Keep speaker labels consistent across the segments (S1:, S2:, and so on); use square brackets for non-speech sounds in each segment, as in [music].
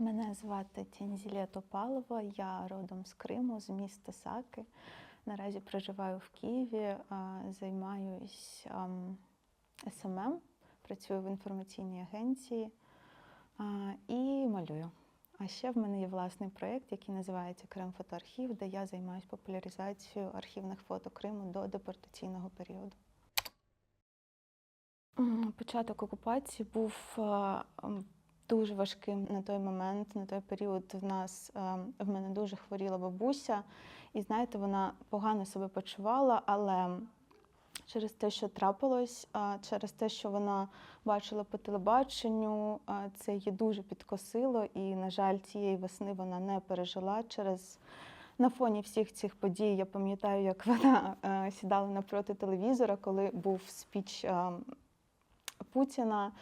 S1: Мене звати Тінзілія Топалова, я родом з Криму, з міста Саки. Наразі проживаю в Києві, займаюсь СММ, працюю в інформаційній агенції і малюю. А ще в мене є власний проєкт, який називається Крим фотоархів, де я займаюся популяризацією архівних фото Криму до депортаційного періоду. Початок окупації був дуже важким на той момент, на той період. В нас е, в мене дуже хворіла бабуся, і знаєте, вона погано себе почувала, але через те, що трапилось, через те, що вона бачила по телебаченню, це її дуже підкосило, і, на жаль, цієї весни вона не пережила через. На фоні всіх цих подій я пам'ятаю, як вона е, сідала напроти телевізора, коли був спіч е, Путіна.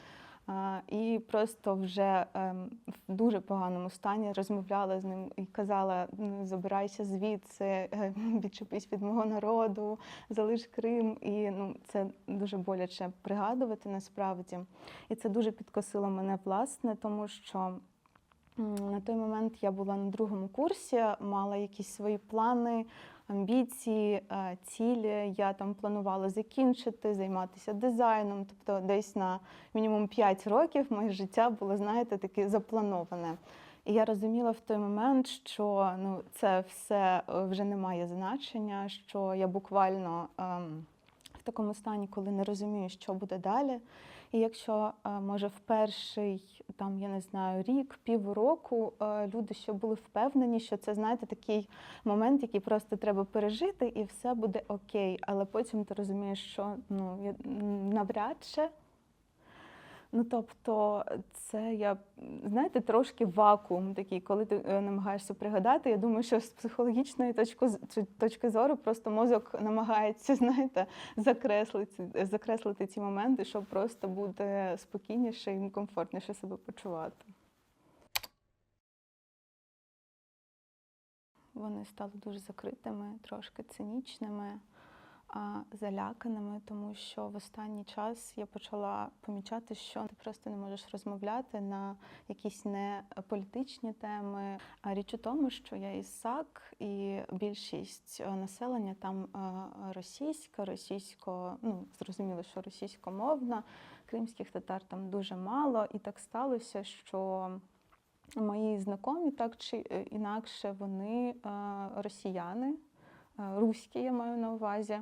S1: І просто вже ем, в дуже поганому стані розмовляла з ним і казала: «Ну, забирайся звідси, е, [laughs] відчепись від мого народу, залиш Крим. І ну, це дуже боляче пригадувати насправді. І це дуже підкосило мене власне, тому що на той момент я була на другому курсі, мала якісь свої плани, амбіції, е, цілі. Я там планувала закінчити, займатися дизайном. Тобто, десь на мінімум 5 років моє життя було, знаєте, таке заплановане. І я розуміла в той момент, що ну, це все е, вже не має значення, що я буквально. ем, в такому стані, коли не розумію, що буде далі. І якщо е, може в перший там я не знаю рік, півроку е, люди ще були впевнені, що це знаєте такий момент, який просто треба пережити, і все буде окей. Але потім ти розумієш, що ну навряд чи. Ну, тобто, це я знаєте, трошки вакуум такий, коли ти е, намагаєшся пригадати. Я думаю, що з психологічної точки, точки зору просто мозок намагається, [laughs] знаєте, закреслити, закреслити ці моменти, щоб просто бути спокійніше і комфортніше себе почувати. Вони стали дуже закритими, трошки цинічними, заляканими, тому що в останній час я почала помічати, що ти просто не можеш розмовляти на якісь не політичні теми. А річ у тому, що я із САК, і більшість е, населення там е, російська, російсько, ну зрозуміло, що російськомовна, кримських татар там дуже мало, і так сталося, що. Мої знайомі так чи е, інакше вони росіяни, руські, я маю на увазі.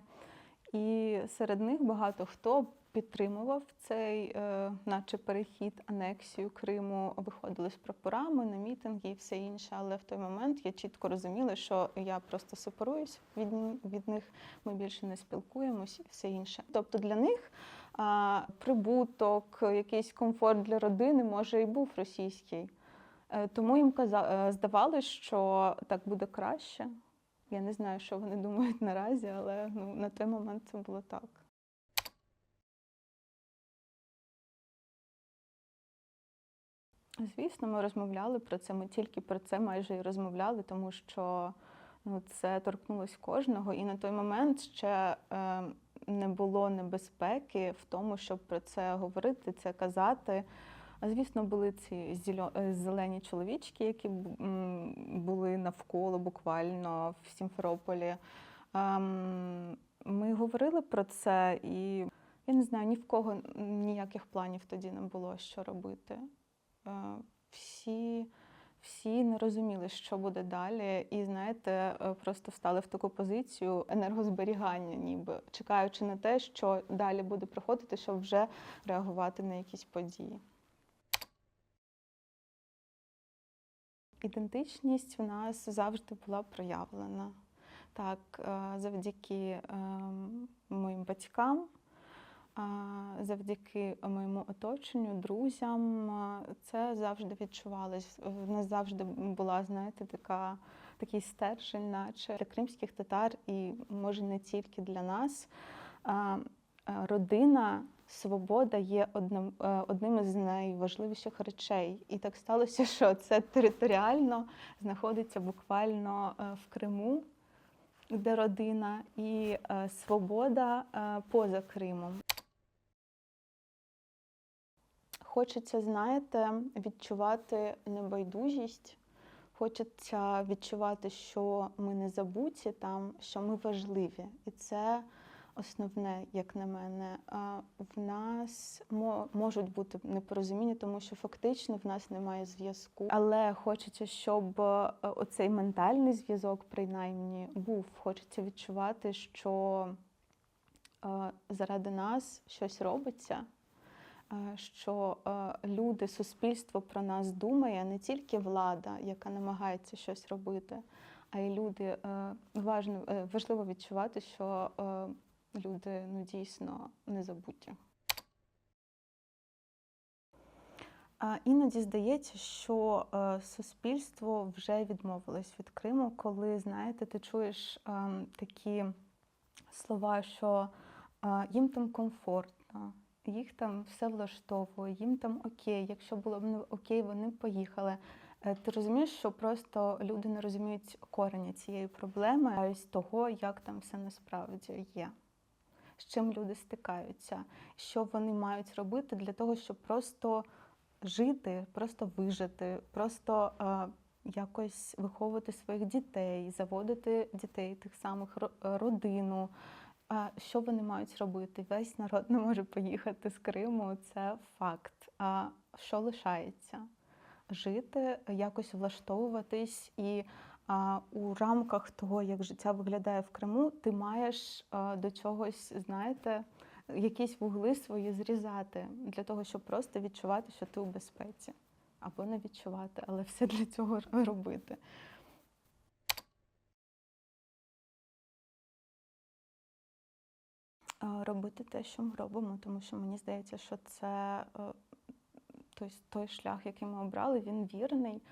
S1: І серед них багато хто підтримував цей, е, наче перехід, анексію Криму, виходили з прапорами на мітинги і все інше. Але в той момент я чітко розуміла, що я просто сепаруюсь від, від них, ми більше не спілкуємось і все інше. Тобто для них а, прибуток, якийсь комфорт для родини може і був російський. Е, Тому їм е, здавалось, що так буде краще. Я не знаю, що вони думають наразі, але ну, на той момент це було так. Звісно, ми розмовляли про це. Ми тільки про це майже і розмовляли, тому що ну, це торкнулося кожного. І на той момент ще е, не було небезпеки в тому, щоб про це говорити, це казати. А звісно, були ці е, зелені чоловічки, які були навколо буквально в Сімферополі. Ем, Ми говорили про це, і я не знаю, ні в кого ніяких планів тоді не було, що робити. Е, Всі, всі не розуміли, що буде далі, і знаєте, е, просто встали в таку позицію енергозберігання, ніби чекаючи на те, що далі буде проходити, щоб вже реагувати на якісь події. Ідентичність в нас завжди була проявлена. Так, е, завдяки ем, моїм батькам, е, завдяки моєму оточенню, друзям, е, це завжди відчувалось. В нас завжди була, знаєте, така, такий стержень, наче для кримських татар, і може не тільки для нас. Е, е, Родина, свобода є одним, е, одним із найважливіших речей. І так сталося, [laughs] що це територіально знаходиться буквально е, в Криму, де родина, і е, свобода поза Кримом. хочеться, знаєте, відчувати небайдужість. Хочеться відчувати, що ми не забуті там, що ми важливі. І це основне, як на мене. В нас можуть бути непорозуміння, тому що фактично в нас немає зв'язку. Але хочеться, щоб е, оцей ментальний зв'язок, принаймні, був. Хочеться відчувати, що е, заради нас щось робиться. е, Що люди, суспільство про нас думає, не тільки влада, яка намагається щось робити, а й люди. Важливо відчувати, що люди ну, дійсно не забуті. А Іноді здається, що е, суспільство вже відмовилось від Криму, коли знаєте, ти чуєш ем, такі слова, що е, їм там комфортно, їх там все влаштовує, їм там окей. Якщо було б не окей, вони б поїхали. Е, Ти розумієш, що просто люди не розуміють корення цієї проблеми, а з того, як там все насправді є, з чим люди стикаються, що вони мають робити для того, щоб просто жити, просто вижити, просто е, якось виховувати своїх дітей, заводити дітей, тих самих е, родину. Що вони мають робити? Весь народ не може поїхати з Криму, це факт. А що лишається? Жити, якось влаштовуватись, і у рамках того, як життя виглядає в Криму, ти маєш до чогось, знаєте, якісь вугли свої зрізати для того, щоб просто відчувати, що ти у безпеці. Або не відчувати, але все для цього робити. Е, Робити те, що ми робимо, тому що мені здається, що це е, той, той шлях, який ми обрали, він вірний.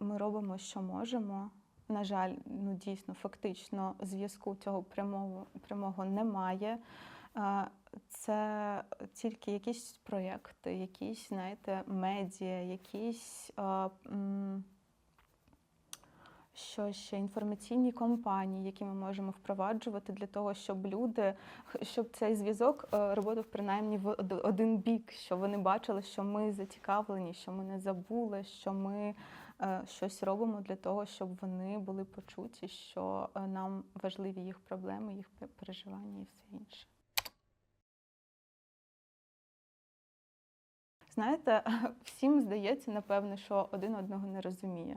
S1: Ми робимо, що можемо. На жаль, ну дійсно, фактично, зв'язку цього прямого, прямого немає. Це тільки якісь проєкти, якісь, знаєте, медіа, якісь що ще інформаційні кампанії, які ми можемо впроваджувати для того, щоб люди, щоб цей зв'язок е, роботав принаймні в один бік, щоб вони бачили, що ми зацікавлені, що ми не забули, що ми е, щось робимо для того, щоб вони були почуті, що е, нам важливі їх проблеми, їх переживання і все інше. Знаєте, [laughs] всім здається, напевне, що один одного не розуміє.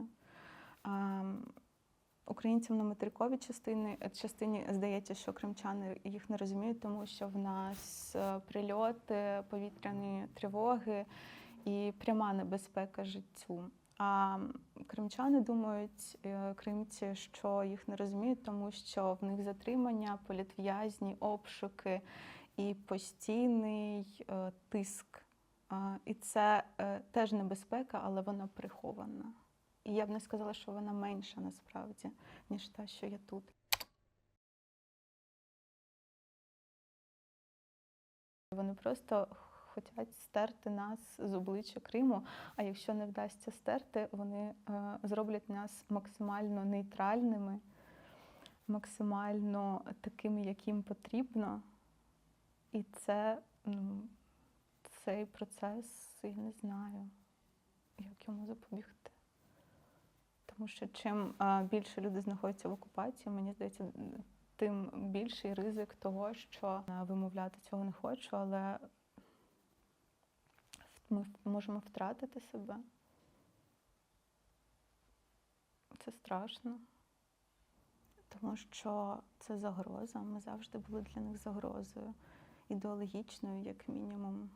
S1: Українцям на материковій частині, частині здається, що кримчани їх не розуміють, тому що в нас е, прильоти, повітряні тривоги і пряма небезпека життю. А кримчани думають, е, кримці, що їх не розуміють, тому що в них затримання, політв'язні, обшуки і постійний е, тиск. І це е, теж небезпека, але вона прихована. І я б не сказала, що вона менша насправді, ніж та, що є тут. Вони просто хочуть стерти нас з обличчя Криму. А якщо не вдасться стерти, вони е, зроблять нас максимально нейтральними, максимально такими, яким потрібно. І це, ну, цей процес, я не знаю, як йому запобігти. Тому що чим більше люди знаходяться в окупації, мені здається, тим більший ризик того, що вимовляти цього не хочу, але ми можемо втратити себе. Це страшно, тому що це загроза. Ми завжди були для них загрозою, ідеологічною, як мінімум.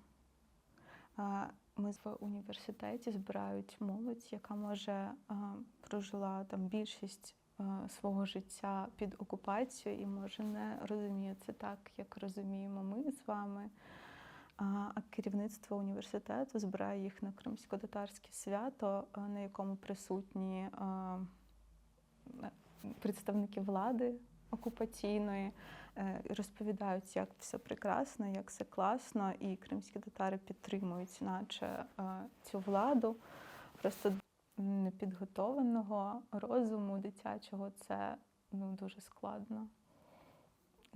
S1: Ми в університеті збирають молодь, яка може а, прожила там більшість а, свого життя під окупацією і може не розуміє це так, як розуміємо ми з вами. А керівництво університету збирає їх на кримсько-татарське свято, на якому присутні е, представники влади окупаційної, е, розповідають, як все прекрасно, як все класно, і кримські татари підтримують, наче е, цю владу. Просто непідготованого розуму дитячого це ну, дуже складно.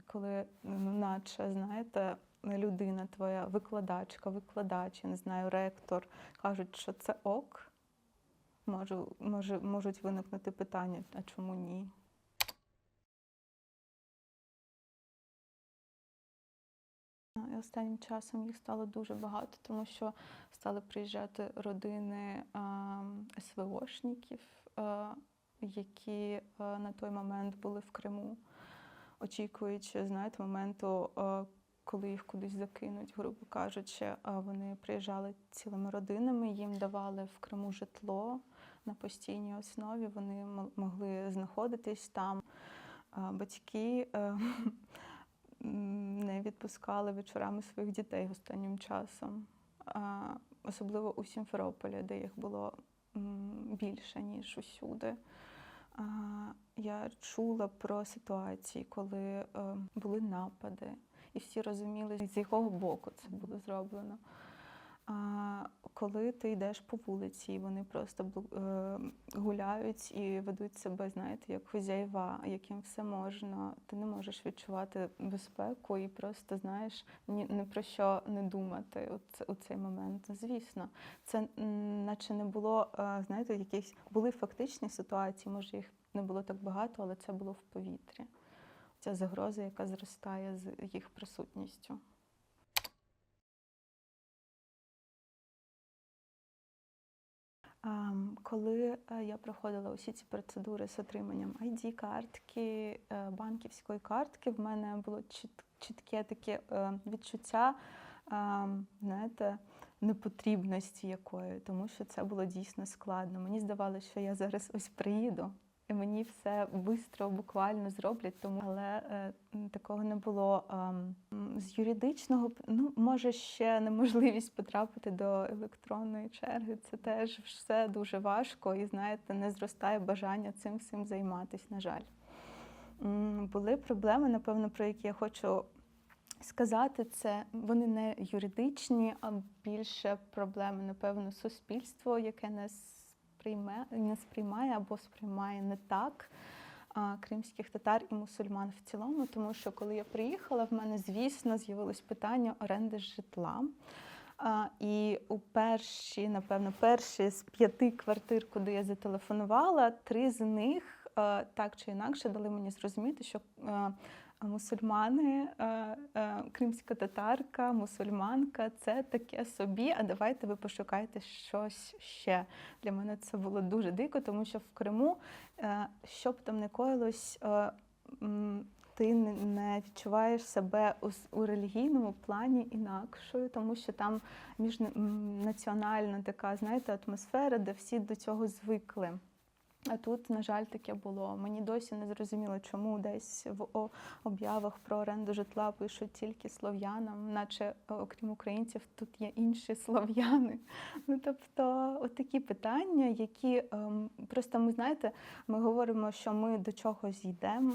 S1: коли, ну, наче, знаєте, людина твоя, викладачка, викладач, я не знаю, ректор, кажуть, що це ок, може, може, можуть виникнути питання, а чому ні? Останнім часом їх стало дуже багато, тому що стали приїжджати родини СВОшників, які на той момент були в Криму, очікуючи, знаєте, моменту, коли їх кудись закинуть, грубо кажучи, вони приїжджали цілими родинами, їм давали в Криму житло на постійній основі. Вони мо- могли знаходитись там. Батьки е, [laughs] не відпускали вечорами своїх дітей останнім часом, особливо у Сімферополі, де їх було більше, ніж усюди. Я чула про ситуації, коли е, були напади, і всі розуміли, з якого боку це було зроблено. А коли ти йдеш по вулиці, і вони просто е, гуляють і ведуть себе, знаєте, як хозяєва, яким все можна, ти не можеш відчувати безпеку і просто знаєш ні, ні про що не думати у цей момент. Звісно, це наче не було, е, знаєте, якісь були фактичні ситуації, може їх не було так багато, але це було в повітрі. Ця загроза, яка зростає з їх присутністю. Коли е, я проходила усі ці процедури з отриманням ID-картки, е, банківської картки, в мене було чіт- чітке таке е, відчуття, знаєте, непотрібності якої, тому що це було дійсно складно. Мені здавалося, що я зараз ось приїду. Мені все швидко, буквально зроблять, тому але е, такого не було. З юридичного ну може ще неможливість потрапити до електронної черги. Це теж все дуже важко, і знаєте, не зростає бажання цим всім займатися. На жаль, були проблеми, напевно, про які я хочу сказати. Це вони не юридичні, а більше проблеми, напевно, суспільство, яке не сприйме, не сприймає або сприймає не так кримських татар і мусульман в цілому, тому що коли я приїхала, в мене, звісно, з'явилось питання оренди житла. А, і у перші, напевно, перші з п'яти квартир, куди я зателефонувала, три з них так чи інакше дали мені зрозуміти, що мусульмани, е, е, кримська татарка, мусульманка це таке собі. А давайте ви пошукайте щось ще. Для мене це було дуже дико, тому що в Криму, е, що б там не коїлось, ти не- відчуваєш себе у релігійному плані інакшою, тому що там міжнаціональна така, знаєте, атмосфера, де всі до цього звикли. А тут, на жаль, таке було. Мені досі не зрозуміло, чому десь в об'явах про оренду житла пишуть тільки слов'янам, наче е, окрім українців тут є інші слов'яни. Ну тобто, от такі питання, які ем, просто ми знаєте, ми говоримо, що ми до чогось йдемо.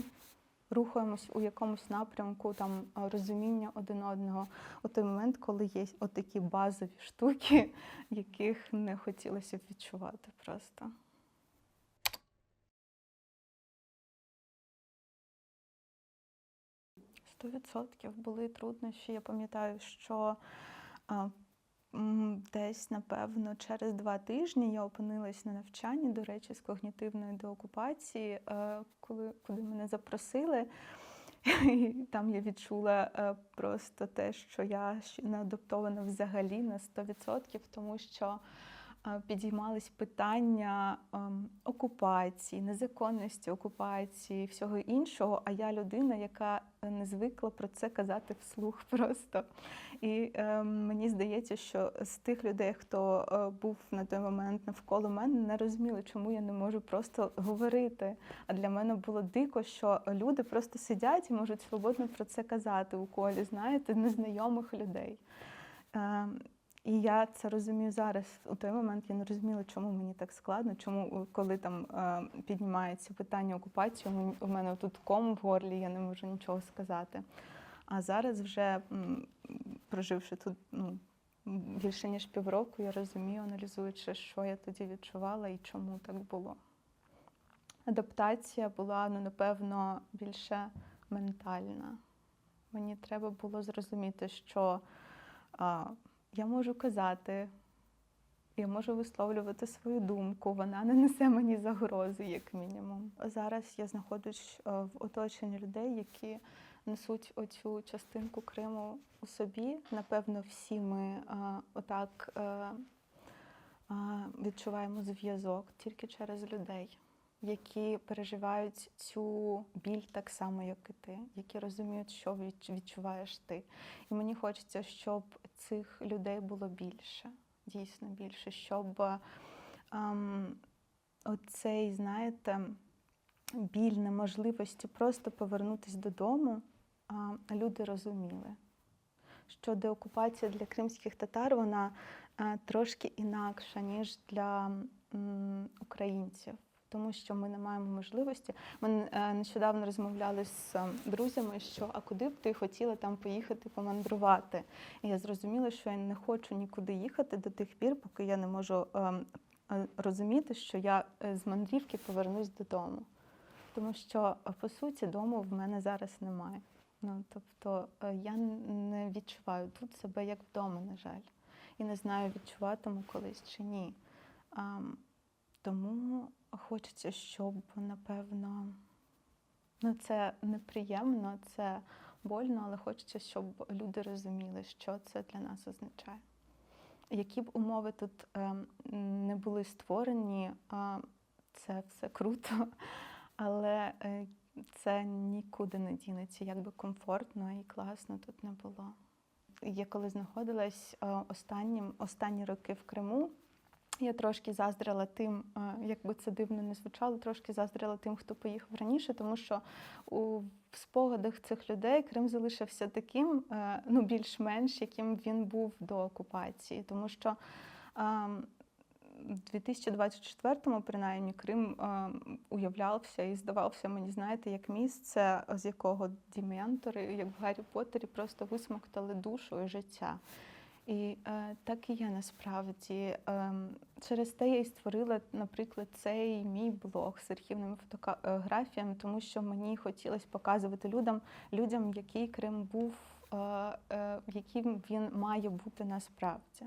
S1: Рухаємось у якомусь напрямку там е, розуміння один одного у той момент, коли є отакі базові штуки, [laughs] яких не хотілося б відчувати просто. Сто відсотків були труднощі. Я пам'ятаю, що десь, напевно, через два тижні я опинилась на навчанні, до речі, з когнітивної деокупації, е, коли, куди мене запросили. І там я відчула е, просто те, що я ще не адаптована взагалі на 100%, тому що підіймались питання ем, окупації, незаконності окупації, всього іншого. А я людина, яка не звикла про це казати вслух [laughs] просто. І е, мені здається, що з тих людей, хто е, був на той момент навколо мене, не розуміли, чому я не можу просто говорити. А для мене було дико, що люди просто сидять і можуть свободно про це казати у колі, знаєте, незнайомих людей. І я це розумію зараз. У той момент я не розуміла, чому мені так складно, чому, е, коли там е, піднімається питання окупації, у мене тут ком в горлі, я не можу нічого сказати. А зараз вже проживши тут ну, більше ніж півроку, я розумію, аналізуючи, що я тоді відчувала і чому так було. Адаптація була, ну, напевно, більше ментальна. Мені треба було зрозуміти, що я можу казати, я можу висловлювати свою думку, вона не несе мені загрози, як мінімум. Зараз я знаходжусь е, в оточенні людей, які несуть оцю частинку Криму у собі. Напевно, всі ми е, отак е, е, відчуваємо зв'язок тільки через людей, які переживають цю біль так само, як і ти, які розуміють, що відчуваєш ти. І мені хочеться, щоб цих людей було більше, дійсно більше, щоб ем, оцей, знаєте, біль неможливості просто повернутися додому, а, люди розуміли, що деокупація для кримських татар вона е, трошки інакша, ніж для українців. Тому що ми не маємо можливості. Ми е, нещодавно розмовляли з е, друзями, що а куди б ти хотіла там поїхати помандрувати. І я зрозуміла, що я не хочу нікуди їхати до тих пір, поки я не можу е, розуміти, що я з мандрівки повернусь додому. Тому що, по суті, дому в мене зараз немає. Ну, тобто я не відчуваю тут себе як вдома, на жаль. І не знаю, відчуватиму колись чи ні. Ам, тому хочеться, щоб, напевно, ну це неприємно, це больно, але хочеться, щоб люди розуміли, що це для нас означає. Які б умови тут ем, не були створені, це все круто, але е, це нікуди не дінеться, як би комфортно і класно тут не було. Я коли знаходилась е, останнім, останні роки в Криму, я трошки заздрила тим, е, як би це дивно не звучало, трошки заздрила тим, хто поїхав раніше, тому що у в спогадах цих людей Крим залишився таким, е, ну більш-менш, яким він був до окупації. Тому що ем, в 2024-му, принаймні, Крим ем, уявлявся і здавався мені, знаєте, як місце, з якого дементори, як в Гаррі Поттері, просто висмоктали душу і життя. І е, так і є насправді. Ем, через те я і створила, наприклад, цей мій блог з архівними фотографіями, тому що мені хотілося показувати людям, людям, який Крим був, е, е, яким він має бути насправді.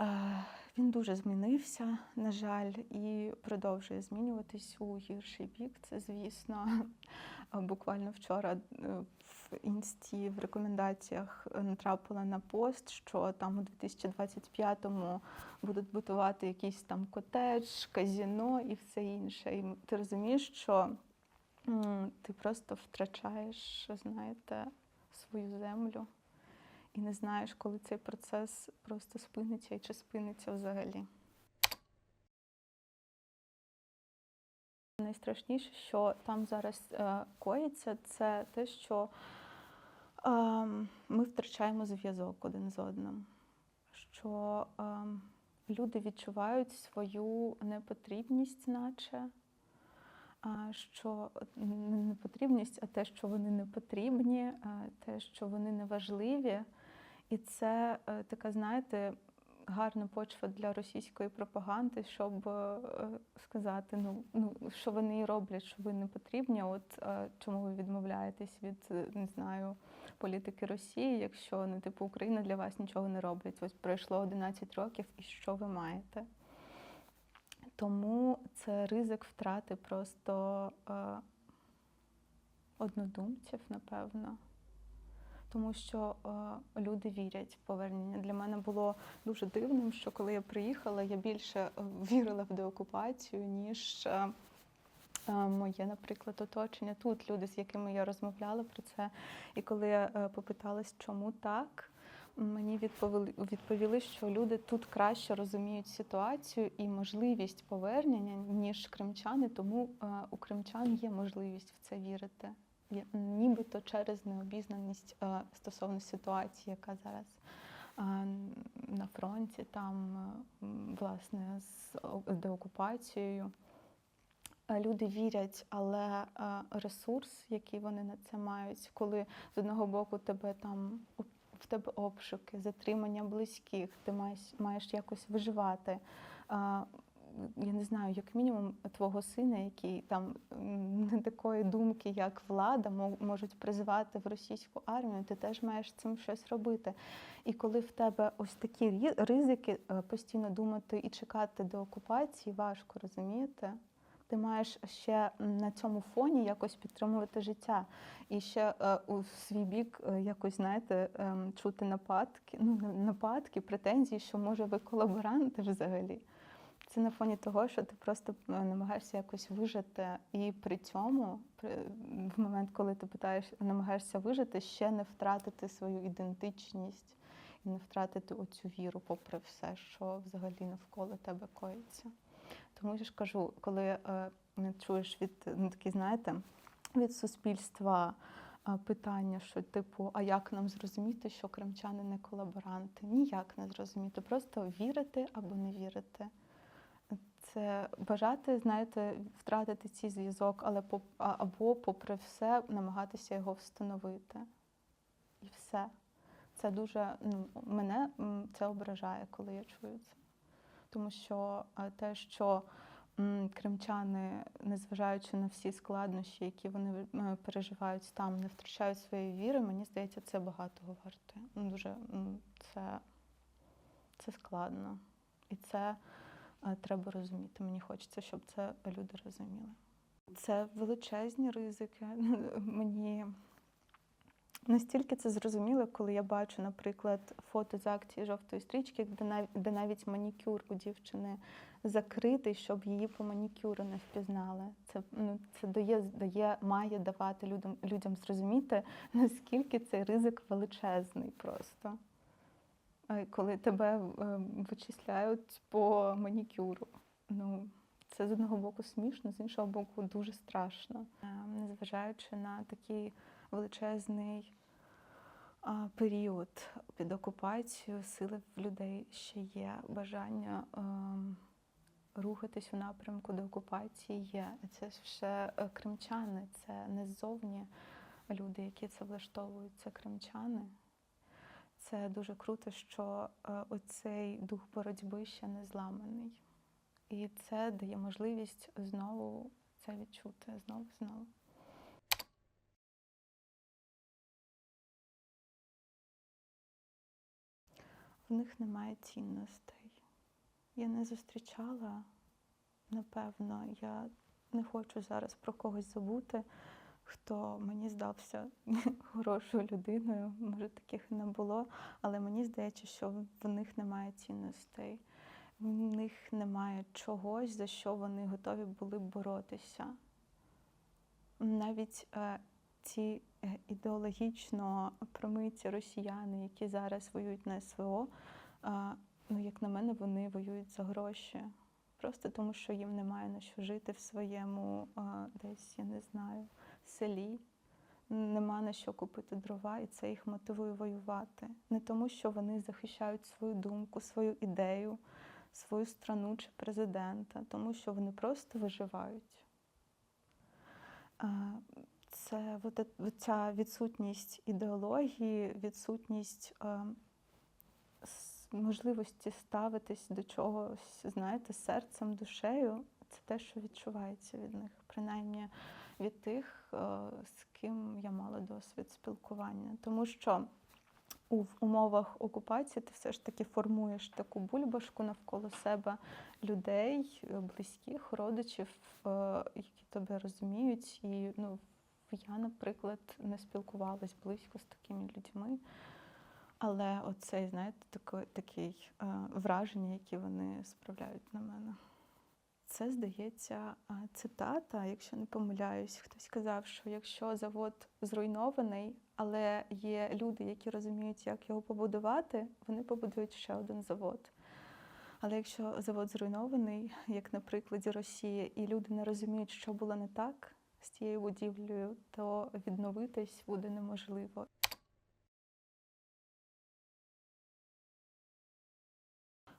S1: Е, Він дуже змінився, на жаль, і продовжує змінюватись у гірший бік. Це, звісно, [laughs] буквально вчора е, в інсті в рекомендаціях натрапила на пост, що там у 2025-му будуть будувати якийсь там котедж, казіно і все інше. І ти розумієш, що ти просто втрачаєш, знаєте, свою землю і не знаєш, коли цей процес просто спиниться і чи спиниться взагалі. Найстрашніше, що там зараз е, коїться, це те, що е, ми втрачаємо зв'язок один з одним. Що е, люди відчувають свою непотрібність, наче, що не непотрібність, а те, що вони не потрібні, те, що вони не важливі. І це е, така, знаєте, гарна почва для російської пропаганди, щоб е, сказати, ну, ну що вони роблять, що ви не потрібні. От е, чому ви відмовляєтесь від е, не знаю політики Росії, якщо ну, типу Україна для вас нічого не робить. Ось пройшло 11 років, і що ви маєте? Тому це ризик втрати просто однодумців, напевно. Тому що е, люди вірять в повернення. Для мене було дуже дивним, що коли я приїхала, я більше е, вірила в деокупацію, ніж е, моє, наприклад, оточення. Тут люди, з якими я розмовляла про це. І коли я попиталась, чому так, мені відповіли, відповіли, що люди тут краще розуміють ситуацію і можливість повернення, ніж кримчани, тому у кримчан є можливість в це вірити. Нібито через необізнаність е, стосовно ситуації, яка зараз е, на фронті, там, е, власне, з деокупацією. Люди вірять, але ресурс, який вони на це мають, коли з одного боку тебе там в тебе обшуки, затримання близьких, ти маєш, маєш якось виживати. Е, я не знаю, як мінімум твого сина, який там не такої думки, як влада, мо- можуть призвати в російську армію, ти теж маєш цим щось робити. І коли в тебе ось такі ризики е, постійно думати і чекати до окупації, важко розумієте. Ти маєш ще на цьому фоні якось підтримувати життя. І ще е, у свій бік е, якось, знаєте, ем, чути нападки, ну, нападки, претензії, що може ви колаборанти взагалі. Це на фоні того, що ти просто е, намагаєшся якось вижити, і при цьому, в момент, коли ти питаєш, намагаєшся вижити, ще не втратити свою ідентичність і не втратити оцю віру, попри все, що взагалі навколо тебе коїться. Тому я ж кажу, коли е, чуєш від ну, такі, знаєте, від суспільства е, питання, що типу, а як нам зрозуміти, що кримчани не колаборанти? Ніяк не зрозуміти. Просто вірити або не вірити. Це бажати, знаєте, втратити цей зв'язок, але поп- або, попри все, намагатися його встановити. І все. Це дуже ну, мене це ображає, коли я чую це. Тому що те, що кримчани, незважаючи на всі складнощі, які вони е, переживають там, не втрачають своєї віри, мені здається, це багатого вартує. Ну, Дуже це, це складно. І це треба розуміти. Мені хочеться, щоб це люди розуміли. Це величезні ризики. [laughs] Мені настільки це зрозуміло, коли я бачу, наприклад, фото з акції жовтої стрічки, де навіть, манікюр у дівчини закритий, щоб її по манікюру не впізнали. Це ну це дає, дає, має давати людям людям зрозуміти, наскільки цей ризик величезний просто. Коли тебе е, вичисляють по манікюру. Ну, це з одного боку смішно, з іншого боку, дуже страшно. Е, Незважаючи на такий величезний період під окупацією, сили в людей ще є, бажання ем, рухатись у напрямку до окупації є. Це ж все е, кримчани, це не ззовні люди, які це влаштовують, це кримчани. Це дуже круто, що е, оцей дух боротьби ще не зламаний. І це дає можливість знову це відчути, знову знову. В них немає цінностей. Я не зустрічала, напевно, я не хочу зараз про когось забути, хто мені здався [laughs] хорошою людиною. Може, таких не було, але мені здається, що в них немає цінностей, в них немає чогось, за що вони готові були б боротися. Навіть е, ці е, ідеологічно промиті росіяни, які зараз воюють на СВО, е, ну, як на мене, вони воюють за гроші. Просто тому, що їм немає на що жити в своєму е, десь, я не знаю, селі. Нема на що купити дрова, і це їх мотивує воювати. Не тому, що вони захищають свою думку, свою ідею, свою страну чи президента, тому що вони просто виживають. Це ця відсутність ідеології, відсутність можливості ставитись до чогось, знаєте, серцем, душею, це те, що відчувається від них, принаймні від тих, е, з ким я мала досвід спілкування. Тому що у умовах окупації ти все ж таки формуєш таку бульбашку навколо себе людей, е, близьких, родичів, е, які тебе розуміють. І ну, я, наприклад, не спілкувалась близько з такими людьми. Але оцей, знаєте, таке, такий е, враження, які вони справляють на мене. Це, здається, цитата, якщо не помиляюсь, хтось сказав, що якщо завод зруйнований, але є люди, які розуміють, як його побудувати, вони побудують ще один завод. Але якщо завод зруйнований, як на прикладі Росії, і люди не розуміють, що було не так з цією будівлею, то відновитись буде неможливо.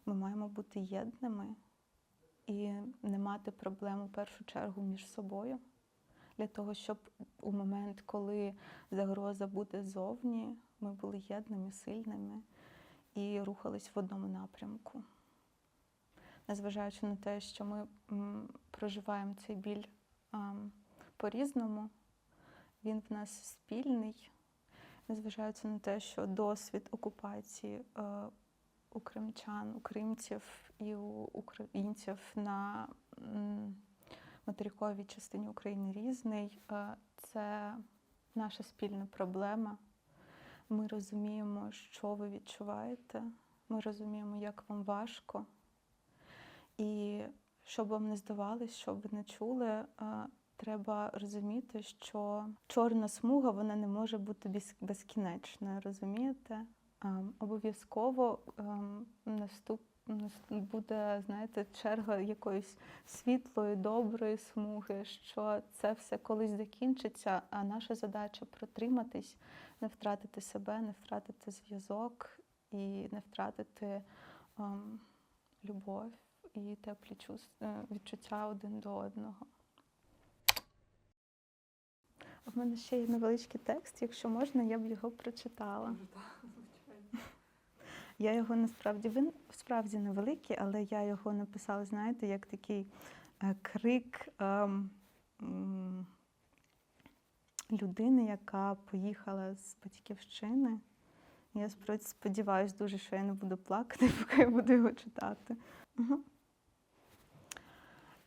S1: Ми маємо бути єдними і не мати проблем у першу чергу між собою, для того, щоб у момент, коли загроза буде зовні, ми були єдними, сильними і рухались в одному напрямку. незважаючи на те, що ми проживаємо цей біль по-різному, він в нас спільний, незважаючи на те, що досвід окупації е, у кримчан, у кримців і у українців на материковій частині України різний. Е, Це наша спільна проблема. Ми розуміємо, що ви відчуваєте. Ми розуміємо, як вам важко. І щоб вам не здавалось, щоб ви не чули, е, треба розуміти, що чорна смуга вона не може бути безкінечною, розумієте? Ем, Обов'язково ем, наступ буде, знаєте, черга якоїсь світлої, доброї смуги, що це все колись закінчиться, а наша задача протриматись, не втратити себе, не втратити зв'язок і не втратити ем, любов і теплі чувс- е, відчуття один до одного. У мене ще є невеличкий текст, якщо можна, я б його прочитала. Я його насправді він справді невеликий, але я його написала, знаєте, як такий е, крик ем, м, людини, яка поїхала з батьківщини. Я сподіваюсь дуже, що я не буду плакати, [laughs] поки я буду його читати. Угу.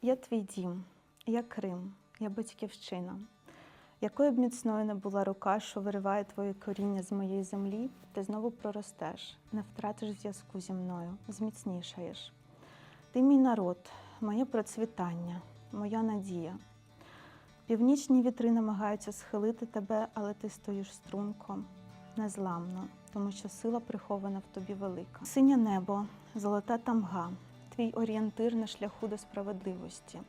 S1: Я твій дім, я Крим, я батьківщина. Якою б міцною не була рука, що вириває твоє коріння з моєї землі, ти знову проростеш, не втратиш зв'язку зі мною, зміцнішаєш. Ти мій народ, моє процвітання, моя надія. Північні вітри намагаються схилити тебе, але ти стоїш струнко, незламно, тому що сила прихована в тобі велика. Синє небо, золота тамга, твій орієнтир на шляху до справедливості.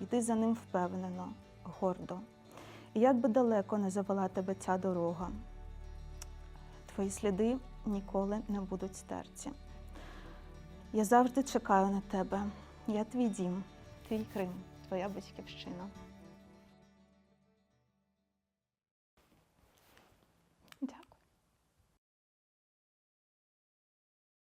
S1: Йди за ним впевнено, гордо. Як би далеко не завела тебе ця дорога, твої сліди ніколи не будуть стерті. Я завжди чекаю на тебе. Я твій дім, твій Крим, твоя батьківщина.